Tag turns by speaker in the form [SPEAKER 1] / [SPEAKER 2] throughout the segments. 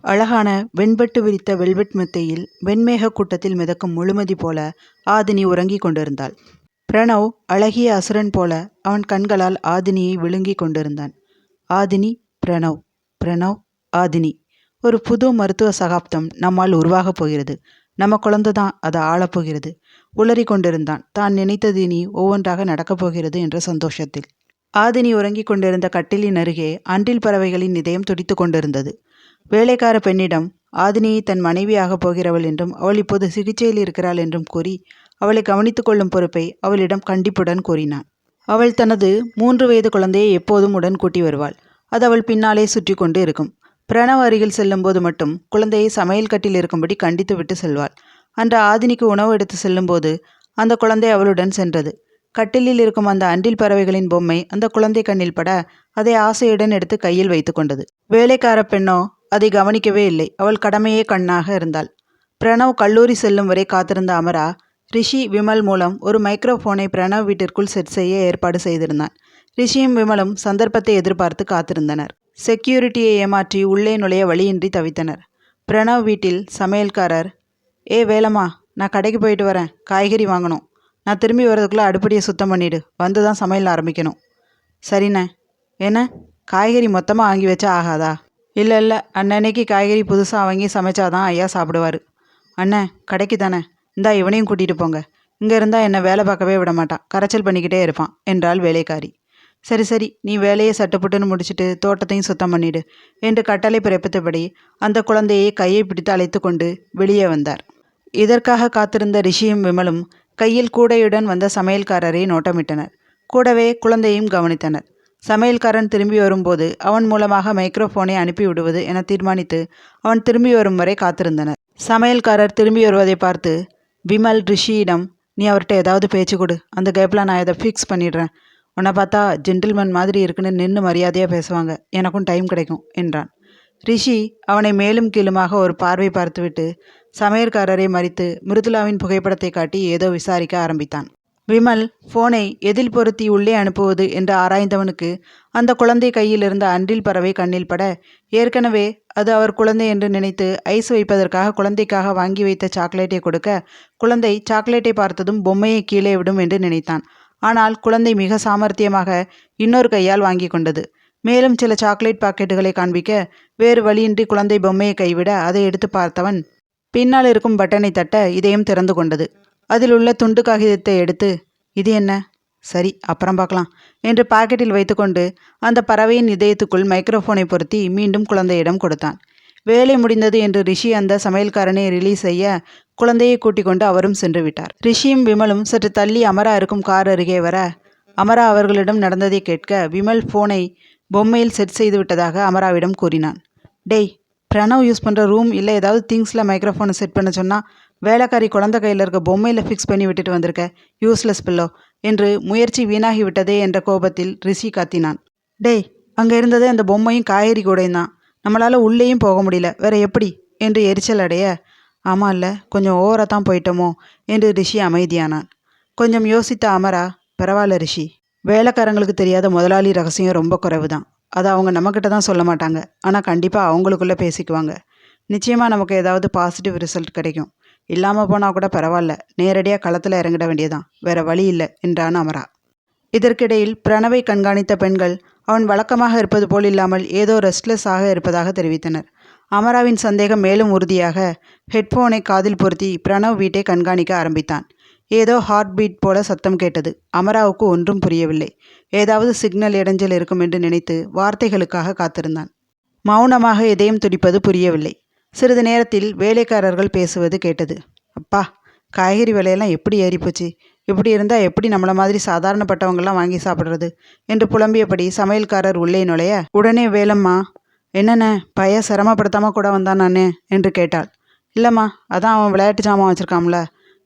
[SPEAKER 1] அழகான வெண்பட்டு விரித்த வெல்வெட் மெத்தையில் வெண்மேகக் கூட்டத்தில் மிதக்கும் முழுமதி போல ஆதினி உறங்கிக் கொண்டிருந்தாள். பிரணவ் அழகிய அசுரன் போல அவன் கண்களால் ஆதினியை விழுங்கிக் கொண்டிருந்தான். ஆதினி பிரணவ் பிரணவ் ஆதினி ஒரு புது மருத்துவ சகாப்தம் நம்மால் உருவாகப் போகிறது. நம்ம குழந்தைதான் அதை ஆளப் போகிறது. உளறிக் கொண்டிருந்தான் தான் நினைத்தது இனி ஒவ்வொன்றாக நடக்கப் போகிறது என்ற சந்தோஷத்தில். ஆதினி உறங்கிக் கொண்டிருந்த கட்டிலின் அருகே அன்றில் பறவைகளின் இதயம் துடித்து கொண்டிருந்தது. வேலைக்கார பெண்ணிடம் ஆதினியை தன் மனைவியாகப் போகிறவள் என்றும் அவள் இப்போது சிகிச்சையில் இருக்கிறாள் என்றும் கூறி அவளை கவனித்துக் கொள்ளும் பொறுப்பை அவளிடம் கண்டிப்புடன் கூறினான். அவள் தனது மூன்று வயது குழந்தையை எப்போதும் உடன் கூட்டி வருவாள். அது அவள் பின்னாலே சுற்றி கொண்டு இருக்கும். பிரணவ் அருகில் செல்லும்போது மட்டும் குழந்தையை சமையல் கட்டில் இருக்கும்படி கண்டித்து விட்டு செல்வாள். அன்று ஆதினிக்கு உணவு எடுத்து செல்லும்போது அந்த குழந்தை அவளுடன் சென்றது. கட்டிலில் இருக்கும் அந்த அன்றில் பறவைகளின் பொம்மை அந்த குழந்தை கண்ணில் பட அதை ஆசையுடன் எடுத்து கையில் வைத்து கொண்டது. வேலைக்கார பெண்ணோ அதை கவனிக்கவே இல்லை. அவள் கடமையே கண்ணாக இருந்தாள். பிரணவ் கல்லூரி செல்லும் வரை காத்திருந்த அமரா ரிஷி விமல் மூலம் ஒரு மைக்ரோஃபோனை பிரணவ் வீட்டிற்குள் செட் செய்ய ஏற்பாடு செய்திருந்தான். ரிஷியும் விமலும் சந்தர்ப்பத்தை எதிர்பார்த்து காத்திருந்தனர். செக்யூரிட்டியை ஏமாற்றி உள்ளே நுழைய வழியின்றி தவித்தனர். பிரணவ் வீட்டில் சமையல்காரர் ஏ வேலம்மா நான் கடைக்கு போயிட்டு வரேன் காய்கறி வாங்கணும். நான் திரும்பி வர்றதுக்குள்ளே அடுப்படியை சுத்தம் பண்ணிடு வந்து தான் சமையல் ஆரம்பிக்கணும். சரிண்ணே. என்ன காய்கறி மொத்தமாக வாங்கி வச்சா ஆகாதா? இல்லை இல்லை அன்னன்னைக்கு காய்கறி புதுசாக வாங்கி சமைச்சாதான் ஐயா சாப்பிடுவார் அண்ணே கடைக்கு தானே இந்தா இவனையும் கூட்டிகிட்டு போங்க. இங்கே இருந்தால் என்னை வேலை பார்க்கவே விட மாட்டான் கரைச்சல் பண்ணிக்கிட்டே இருப்பான் என்றாள் வேலைக்காரி. சரி சரி நீ வேலையை சட்டுப்புட்டுன்னு முடிச்சிட்டு தோட்டத்தையும் சுத்தம் பண்ணிடு என்று கட்டளை பிறப்பித்தபடி அந்த குழந்தையை கையை பிடித்து அழைத்து கொண்டு வெளியே வந்தார். இதற்காக காத்திருந்த ரிஷியும் விமலும் கையில் கூடையுடன் வந்த சமையல்காரரை நோட்டமிட்டனர். கூடவே குழந்தையையும் கவனித்தனர். சமையல்காரன் திரும்பி வரும்போது அவன் மூலமாக மைக்ரோஃபோனை அனுப்பி விடுவது என தீர்மானித்து அவன் திரும்பி வரும் வரை காத்திருந்தனர். சமையல்காரர் திரும்பி வருவதை பார்த்து விமல் ரிஷியிடம் நீ அவர்கிட்ட ஏதாவது பேச்சு கொடு அந்த கேப்பில் நான் இதை ஃபிக்ஸ் பண்ணிடுறேன். உன்னை பார்த்தா ஜென்டில்மேன் மாதிரி இருக்குன்னு நின்று மரியாதையாக பேசுவாங்க எனக்கும் டைம் கிடைக்கும் என்றான். ரிஷி அவனை மேலும் கீழுமாக ஒரு பார்வை பார்த்துவிட்டு சமையற்காரரை மறித்து மிருதுலாவின் புகைப்படத்தை காட்டி ஏதோ விசாரிக்க ஆரம்பித்தான். விமல் போனை எதில் பொருத்தி உள்ளே அனுப்புவது என்று ஆராய்ந்தவனுக்கு அந்த குழந்தை கையில் இருந்த அன்றில் பறவை கண்ணில் பட ஏற்கனவே அது அவர் குழந்தை என்று நினைத்து ஐஸ் வைப்பதற்காக குழந்தைக்காக வாங்கி வைத்த சாக்லேட்டை கொடுக்க குழந்தை சாக்லேட்டை பார்த்ததும் பொம்மையை கீழே விடும் என்று நினைத்தான். ஆனால் குழந்தை மிக சாமர்த்தியமாக இன்னொரு கையால் வாங்கி கொண்டது. மேலும் சில சாக்லேட் பாக்கெட்டுகளை காண்பிக்க வேறு வழியின்றி குழந்தை பொம்மையை கைவிட அதை எடுத்து பார்த்தவன் பின்னால் இருக்கும் பட்டனை தட்ட இதயம் திறந்து கொண்டது. அதில் உள்ள துண்டு காகிதத்தை எடுத்து இது என்ன? சரி அப்புறம் பார்க்கலாம் என்று பாக்கெட்டில் வைத்துக்கொண்டு அந்த பறவையின் இதயத்துக்குள் மைக்ரோஃபோனை பொருத்தி மீண்டும் குழந்தையிடம் கொடுத்தான். வேலை முடிந்தது என்று ரிஷி அந்த சமையல்காரனை ரிலீஸ் செய்ய குழந்தையை கூட்டிக் கொண்டு அவரும் சென்று விட்டார். ரிஷியும் விமலும் சற்று தள்ளி அமரா இருக்கும் கார் அருகே வர அமரா அவர்களிடம் நடந்ததை கேட்க விமல் போனை பொம்மையில் செட் செய்து விட்டதாக அமராவிடம் கூறினான். டேய் பிரணவ் யூஸ் பண்ணுற ரூம் இல்லை ஏதாவது திங்ஸில் மைக்ரோஃபோனை செட் பண்ண சொன்னால் வேலைக்காரி குழந்தை கையில் இருக்க பொம்மையில் ஃபிக்ஸ் பண்ணி விட்டுட்டு வந்திருக்க. யூஸ்லெஸ் பில்லோ என்று முயற்சி வீணாகி விட்டதே என்ற கோபத்தில் ரிஷி கத்தினான். டேய் அங்கே இருந்ததே அந்த பொம்மையும் காய்கறி கூடையும் தான். நம்மளால் உள்ளேயும் போக முடியல. வேற எப்படி? என்று எரிச்சல் அடைய ஆமாம் இல்லை கொஞ்சம் ஓவராக தான் போயிட்டோமோ? என்று ரிஷி அமைதியானான். கொஞ்சம் யோசித்த அமரா பரவாயில்ல ரிஷி. வேலைக்காரங்களுக்கு தெரியாத முதலாளி ரகசியம் ரொம்ப குறைவு தான் அதை அவங்க நம்மக்கிட்ட தான் சொல்ல மாட்டாங்க ஆனால் கண்டிப்பாக அவங்களுக்குள்ளே பேசிக்குவாங்க. நிச்சயமாக நமக்கு ஏதாவது பாசிட்டிவ் ரிசல்ட் கிடைக்கும். இல்லாமல் போனால் கூட பரவாயில்ல நேரடியாக களத்தில் இறங்கிட வேண்டியதான் வேற வழி இல்லை என்றான் அமரா. இதற்கிடையில் பிரணவை கண்காணித்த பெண்கள் அவன் வழக்கமாக இருப்பது போல் இல்லாமல் ஏதோ ரெஸ்ட்லெஸ்ஸாக இருப்பதாக தெரிவித்தனர். அமராவின் சந்தேகம் மேலும் உறுதியாக ஹெட்ஃபோனை காதில் பொருத்தி பிரணவ் வீட்டை கண்காணிக்க ஆரம்பித்தான். ஏதோ ஹார்ட் பீட் போல சத்தம் கேட்டது. அமராவுக்கு ஒன்றும் புரியவில்லை. ஏதாவது சிக்னல் இடைஞ்சல் இருக்கும் என்று நினைத்து வார்த்தைகளுக்காக காத்திருந்தான். மௌனமாக இதயம் துடிப்பது புரியவில்லை. சிறிது நேரத்தில் வேலைக்காரர்கள் பேசுவது கேட்டது. அப்பா காய்கறி விலையெல்லாம் எப்படி ஏறிப்போச்சு. இப்படி இருந்தால் எப்படி நம்மள மாதிரி சாதாரணப்பட்டவங்கெல்லாம் வாங்கி சாப்பிட்றது என்று புலம்பியபடி சமையல்காரர் உள்ளே நுழைய உடனே வேலம்மா என்னண்ணே பைய சிரமப்படுத்தாமல் கூட வந்தான் நானே என்று கேட்டாள். இல்லைம்மா அதான் அவன் விளையாட்டு சாமான் வச்சுருக்காம்ல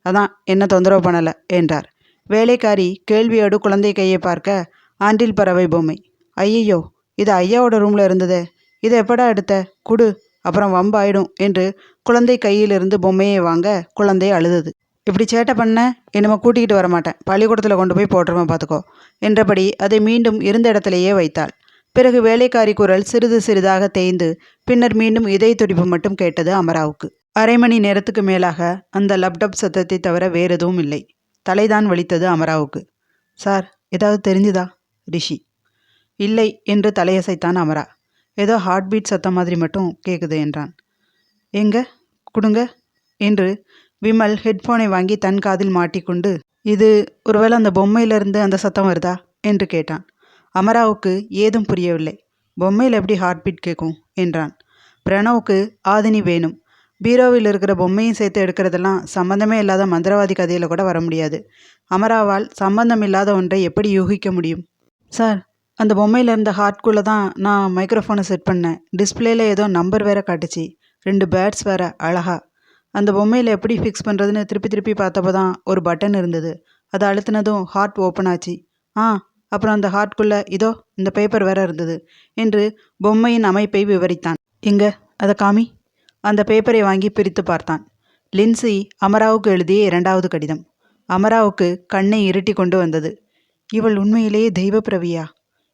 [SPEAKER 1] அதான் என்ன தொந்தரவு பண்ணலை என்றார். வேலைக்காரி கேள்வியோடு குழந்தை கையை பார்க்க ஆண்டில் பறவை பொம்மை. ஐயையோ இது ஐயாவோட ரூமில் இருந்ததே இதை எப்படா எடுத்த குடு அப்புறம் வம்பாயிடும் என்று குழந்தை கையிலிருந்து பொம்மையை வாங்க குழந்தை அழுதது. இப்படி சேட்டை பண்ண என்னமோ கூட்டிகிட்டு வரமாட்டேன் பள்ளிக்கூடத்தில் கொண்டு போய் போட்டுருவேன் பார்த்துக்கோ என்றபடி அதை மீண்டும் இருந்த இடத்திலேயே வைத்தாள். பிறகு வேலைக்காரி குரல் சிறிது சிறிதாக தேய்ந்து பின்னர் மீண்டும் இதய துடிப்பு மட்டும் கேட்டது அமராவுக்கு அரை மணி நேரத்துக்கு மேலாக அந்த லேப்டாப் சத்தத்தை தவிர வேறு எதுவும் இல்லை. தலைதான் வலித்தது அமராவுக்கு. சார் ஏதாவது தெரிஞ்சுதா? ரிஷி. இல்லை என்று தலையசைத்தான் அமரா. ஏதோ ஹார்ட் பீட் சத்தம் மாதிரி மட்டும் கேட்குது என்றான். எங்க? கொடுங்க என்று விமல் ஹெட்ஃபோனை வாங்கி தன் காதில் மாட்டிக்கொண்டு இது ஒருவேளை அந்த பொம்மையிலிருந்து அந்த சத்தம் வருதா? என்று கேட்டான். அமராவுக்கு ஏதும் புரியவில்லை. பொம்மையில் எப்படி ஹார்ட் பீட் கேட்கும் என்றான். பிரணவுக்கு ஆதினி வேணும். பீரோவில் இருக்கிற பொம்மையும் சேர்த்து எடுக்கிறதெல்லாம் சம்பந்தமே இல்லாத மந்திரவாதி கதையில் கூட வர முடியாது. அமராவால் சம்பந்தம் இல்லாத ஒன்றை எப்படி யூகிக்க முடியும்? சார் அந்த பொம்மையில் இருந்த ஹார்ட்குள்ளே தான் நான் மைக்ரோஃபோனை செட் பண்ணேன். டிஸ்பிளேல ஏதோ நம்பர் வேற காட்டுச்சு. ரெண்டு பேர்ட்ஸ் வேற அழகா. அந்த பொம்மையில் எப்படி ஃபிக்ஸ் பண்ணுறதுன்னு திருப்பி திருப்பி பார்த்தப்போ தான் ஒரு பட்டன் இருந்தது. அதை அழுத்தினதும் ஹார்ட் ஓப்பன் ஆச்சு. ஆ அப்புறம் அந்த ஹார்ட்குள்ளே இதோ இந்த பேப்பர் வேற இருந்தது என்று பொம்மையின் அமைப்பை விவரித்தான். எங்க? அதை காமி. அந்த பேப்பரை வாங்கி பிரித்து பார்த்தான். லின்சி அமராவுக்கு எழுதிய இரண்டாவது கடிதம். அமராவுக்கு கண்ணை இருட்டி கொண்டு வந்தது. இவள் உண்மையிலேயே தெய்வப்பிரவியா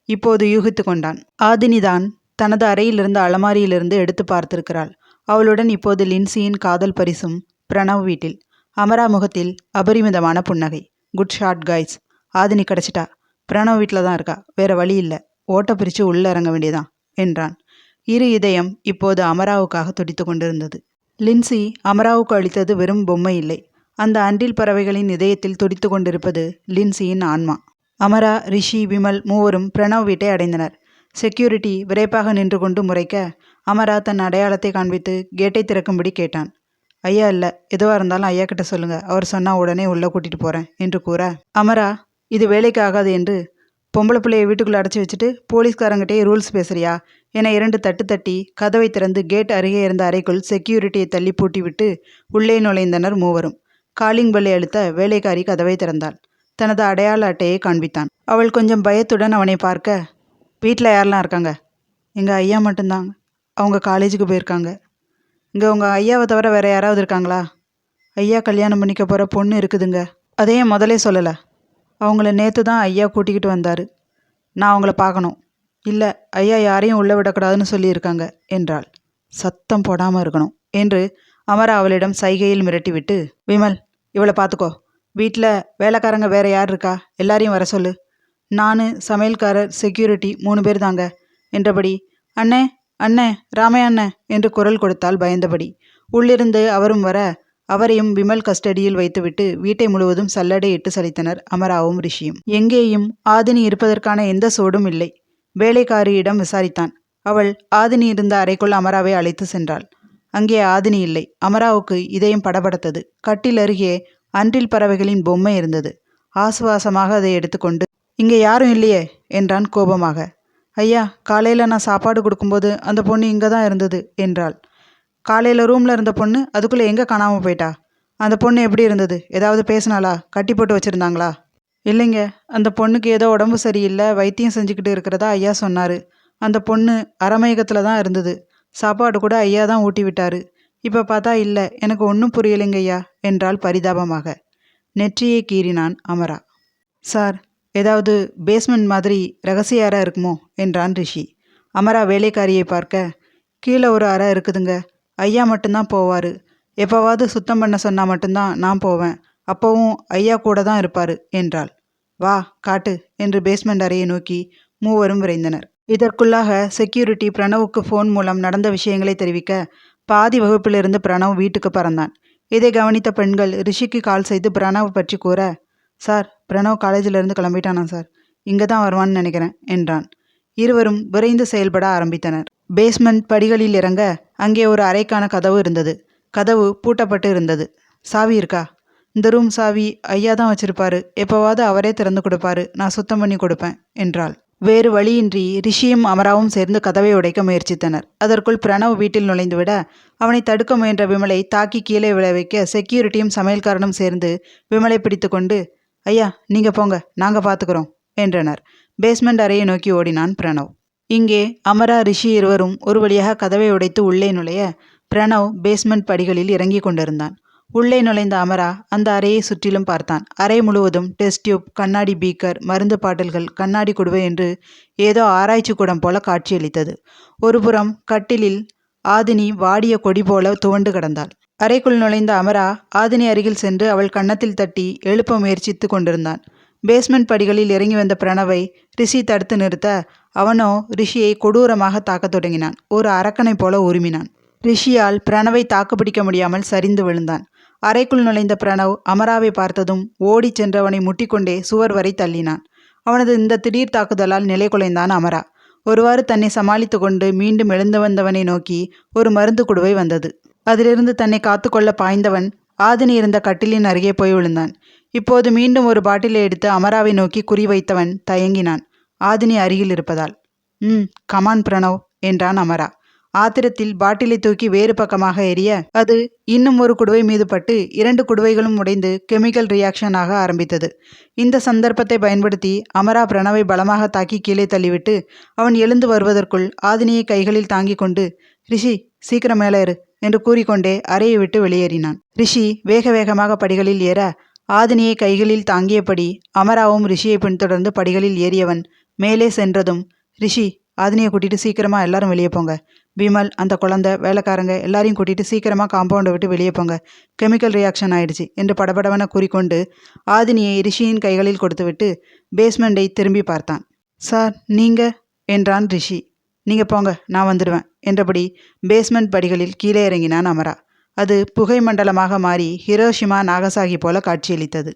[SPEAKER 1] இப்போது யூகித்து கொண்டான். ஆதினிதான் தனது அறையிலிருந்து அலமாரியிலிருந்து எடுத்து பார்த்திருக்கிறாள். அவளுடன் இப்போது லின்சியின் காதல் பரிசும் பிரணவ் வீட்டில். அமரா முகத்தில் அபரிமிதமான புன்னகை. Good shot guys. ஆதினி கிடச்சிட்டா. பிரணவ் வீட்டில் தான் இருக்கா. வேற வழி இல்லை. ஓட்ட பிரித்து உள்ளே இறங்க வேண்டியதான் என்றான். இரு இதயம் இப்போது அமராவுக்காக துடித்து கொண்டிருந்தது. லின்சி அமராவுக்கு அளித்தது வெறும் பொம்மை இல்லை. அந்த அன்றில் பறவைகளின் இதயத்தில் துடித்து கொண்டிருப்பது லின்சியின் ஆன்மா. அமரா ரிஷி விமல் மூவரும் பிரணவ் வீட்டை அடைந்தனர். செக்யூரிட்டி விரைப்பாக நின்று கொண்டு முறைக்க அமரா தன் அடையாளத்தை காண்பித்து கேட்டை திறக்கும்படி கேட்டான். ஐயா இல்லை எதுவாக இருந்தாலும் ஐயா கிட்ட சொல்லுங்க. அவர் சொன்னால் உடனே உள்ளே கூட்டிகிட்டு போகிறேன் என்று கூற அமரா இது வேலைக்கு ஆகாது என்று பொம்பளை பிள்ளையை வீட்டுக்குள்ளே அடைச்சி வச்சுட்டு போலீஸ்காரங்கிட்டே ரூல்ஸ் பேசுறியா? என இரண்டு தட்டு தட்டி கதவை திறந்து கேட் அருகே இருந்த அறைக்குள் செக்யூரிட்டியை தள்ளி பூட்டிவிட்டு உள்ளே நுழைந்தனர் மூவரும். காலிங் பெல்லை அழுத்த வேலைக்காரி கதவை திறந்தாள். தனது அடையாள அட்டையை காண்பித்தான். அவள் கொஞ்சம் பயத்துடன் அவனை பார்க்க வீட்டில் யாரெல்லாம் இருக்காங்க? எங்கள் ஐயா மட்டும்தாங்க. அவங்க காலேஜுக்கு போயிருக்காங்க. இங்கே உங்கள் ஐயாவை தவிர வேறு யாராவது இருக்காங்களா? ஐயா கல்யாணம் பண்ணிக்க போகிற பொண்ணு இருக்குதுங்க. அதையும் முதலே சொல்லலை. அவங்கள நேற்று தான் ஐயா கூட்டிக்கிட்டு வந்தார். நான் அவங்கள பார்க்கணும். இல்லை ஐயா யாரையும் உள்ளே விடக்கூடாதுன்னு சொல்லியிருக்காங்க என்றாள். சத்தம் போடாமல் இருக்கணும் என்று அமரா அவளிடம் சைகையில் மிரட்டிவிட்டு விமல் இவளை பார்த்துக்கோ வீட்டில் வேலைக்காரங்க வேற யார் இருக்கா? எல்லாரையும் வர சொல்லு. நான் சமையல்காரர் செக்யூரிட்டி மூணு பேர் தாங்க என்றபடி அண்ணே அண்ணே ராமையா அண்ணே என்று குரல் கொடுத்தால் பயந்தபடி. உள்ளிருந்து அவரும் வர அவரையும் விமல் கஸ்டடியில் வைத்துவிட்டு வீட்டை முழுவதும் சல்லடை இட்டு சலித்தனர் அமராவும் ரிஷியும். எங்கேயும் ஆதினி இருப்பதற்கான எந்த சோடும் இல்லை. வேலைக்காரியிடம் விசாரித்தான். அவள் ஆதினி இருந்த அறைக்குள் அமராவை அழைத்து சென்றாள். அங்கே ஆதினி இல்லை. அமராவுக்கு இதயம் படபடத்தது. கட்டில் அருகே அன்றில் பறவைகளின் பொம்மை இருந்தது. ஆசுவாசமாக அதை எடுத்துக்கொண்டு இங்கே யாரும் இல்லையே என்றான் கோபமாக. ஐயா காலையில் நான் சாப்பாடு கொடுக்கும்போது அந்த பொண்ணு இங்கே தான் இருந்தது என்றாள். காலையில் ரூமில் இருந்த பொண்ணு அதுக்குள்ளே எங்கே காணாமல் போயிட்டா? அந்த பொண்ணு எப்படி இருந்தது? ஏதாவது பேசினாளா? கட்டி போட்டு வச்சுருந்தாங்களா? இல்லைங்க அந்த பொண்ணுக்கு ஏதோ உடம்பு சரியில்லை வைத்தியம் செஞ்சுக்கிட்டு இருக்கிறதா ஐயா சொன்னார். அந்த பொண்ணு அரமயகத்தில் தான் இருந்தது. சாப்பாடு கூட ஐயா தான் ஊட்டி விட்டார். இப்போ பார்த்தா இல்லை எனக்கு ஒன்றும் புரியலைங்க ஐயா என்றால் பரிதாபமாக. நெற்றியை கீறினான் அமரா. சார் ஏதாவது பேஸ்மெண்ட் மாதிரி ரகசிய அறை இருக்குமோ என்றான் ரிஷி. அமரா வேலைக்காரியை பார்க்க கீழே ஒரு அறை இருக்குதுங்க. ஐயா மட்டும்தான் போவார். எப்போவாவது சுத்தம் பண்ண சொன்னால் மட்டும்தான் நான் போவேன். அப்போவும் ஐயா கூட தான் இருப்பார் என்றாள். வா காட்டு என்று பேஸ்மெண்ட் அறையை நோக்கி மூவரும் விரைந்தனர். இதற்குள்ளாக செக்யூரிட்டி பிரணவுக்கு ஃபோன் மூலம் நடந்த விஷயங்களை தெரிவிக்க பாதி வகுப்பிலிருந்து பிரணவ் வீட்டுக்கு பறந்தான். இதை கவனித்த பெண்கள் ரிஷிக்கு கால் செய்து பிரணவ் பற்றி கூற சார் பிரணவ் காலேஜிலிருந்து கிளம்பிட்டானா சார்? இங்கே தான் வருவான்னு நினைக்கிறேன் என்றான். இருவரும் விரைந்து செயல்பட ஆரம்பித்தனர். பேஸ்மெண்ட் படிகளில் இறங்க அங்கே ஒரு அறைக்கான கதவு இருந்தது. கதவு பூட்டப்பட்டு இருந்தது. சாவி இருக்கா? இந்த ரூம் சாவி ஐயா தான் வச்சிருப்பாரு. எப்போவாவது அவரே திறந்து கொடுப்பாரு. நான் சுத்தம் பண்ணி கொடுப்பேன் என்றாள். வேறு வழியின்றி ரிஷியும் அமராவும் சேர்ந்து கதவை உடைக்க முயற்சித்தனர். அதற்குள் பிரணவ் வீட்டில் நுழைந்துவிட அவனை தடுக்க முயன்ற விமலை தாக்கி கீழே விழ வைக்க செக்யூரிட்டியும் சமையல்காரனும் சேர்ந்து விமலை பிடித்து கொண்டு ஐயா நீங்கள் போங்க நாங்கள் பார்த்துக்குறோம் என்றனர். பேஸ்மெண்ட் அறையை நோக்கி ஓடினான் பிரணவ். இங்கே அமரா ரிஷி இருவரும் ஒரு வழியாக கதவை உடைத்து உள்ளே நுழைய பிரணவ் பேஸ்மெண்ட் படிகளில் இறங்கி கொண்டிருந்தான். உள்ளே நுழைந்த அமரா அந்த அறையை சுற்றிலும் பார்த்தான். அறை முழுவதும் டெஸ்ட் டியூப் கண்ணாடி பீக்கர் மருந்து பாட்டில்கள் கண்ணாடி குடுவை என்று ஏதோ ஆராய்ச்சி கூடம் போல காட்சியளித்தது. ஒருபுறம் கட்டிலில் ஆதினி வாடிய கொடி போல துவண்டு கிடந்தாள். அறைக்குள் நுழைந்த அமரா ஆதினி அருகில் சென்று அவள் கன்னத்தில் தட்டி எழுப்ப முயற்சித்து கொண்டிருந்தான். பேஸ்மெண்ட் படிகளில் இறங்கி வந்த பிரணவை ரிஷி தடுத்து நிறுத்த அவனோ ரிஷியை கொடூரமாக தாக்கத் தொடங்கினான். ஒரு அரக்கனைப் போல உருமினான். ரிஷியால் பிரணவை தாக்குப்பிடிக்க முடியாமல் சரிந்து விழுந்தான். அறைக்குள் நுழைந்த பிரணவ் அமராவை பார்த்ததும் ஓடிச் சென்றவனை முட்டிக்கொண்டே சுவர் வரை தள்ளினான். அவனது இந்த திடீர் தாக்குதலால் நிலை குலைந்தான் அமரா. ஒருவாறு தன்னை சமாளித்து கொண்டு மீண்டும் எழுந்து வந்தவனை நோக்கி ஒரு மருந்து குடுவை வந்தது. அதிலிருந்து தன்னை காத்துக்கொள்ள பாய்ந்தவன் ஆதினி இருந்த கட்டிலின் அருகே போய் விழுந்தான். இப்போது மீண்டும் ஒரு பாட்டிலை எடுத்து அமராவை நோக்கி குறிவைத்தவன் தயங்கினான். ஆதினி அருகில் இருப்பதால். ம் கமான் பிரணவ் என்றான் அமரா. ஆத்திரத்தில் பாட்டிலை தூக்கி வேறு பக்கமாக எரிய அது இன்னும் ஒரு குடுவை மீது பட்டு இரண்டு குடுவைகளும் உடைந்து கெமிக்கல் ரியாக்ஷனாக ஆரம்பித்தது. இந்த சந்தர்ப்பத்தை பயன்படுத்தி அமரா பிரணவை பலமாக தாக்கி கீழே தள்ளிவிட்டு அவன் எழுந்து வருவதற்குள் ஆதினியை கைகளில் தாங்கிக் கொண்டு ரிஷி சீக்கிரம் மேலேறு இரு என்று கூறிக்கொண்டே அறையை விட்டு வெளியேறினான். ரிஷி வேக வேகமாக படிகளில் ஏற ஆதினியை கைகளில் தாங்கியபடி அமராவும் ரிஷியை பின்தொடர்ந்து படிகளில் ஏறியவன் மேலே சென்றதும் ரிஷி ஆதினியை கூட்டிட்டு சீக்கிரமா எல்லாரும் வெளியே போங்க விமல் அந்த குழந்தை வேலைக்காரங்க எல்லாரையும் கூட்டிட்டு சீக்கிரமாக காம்பவுண்டை விட்டு வெளியே போங்க. கெமிக்கல் ரியாக்ஷன் ஆயிடுச்சு என்று படபடவென கூறிக்கொண்டு ஆதினியை ரிஷியின் கைகளில் கொடுத்துவிட்டு பேஸ்மெண்டை திரும்பி பார்த்தான். சார் நீங்க? என்றான் ரிஷி. நீங்க போங்க நான் வந்துடுவேன் என்றபடி பேஸ்மெண்ட் படிகளில் கீழே இறங்கினான் அமரா. அது புகை மண்டலமாக மாறி ஹிரோஷிமா நாகசாகி போல காட்சியளித்தது.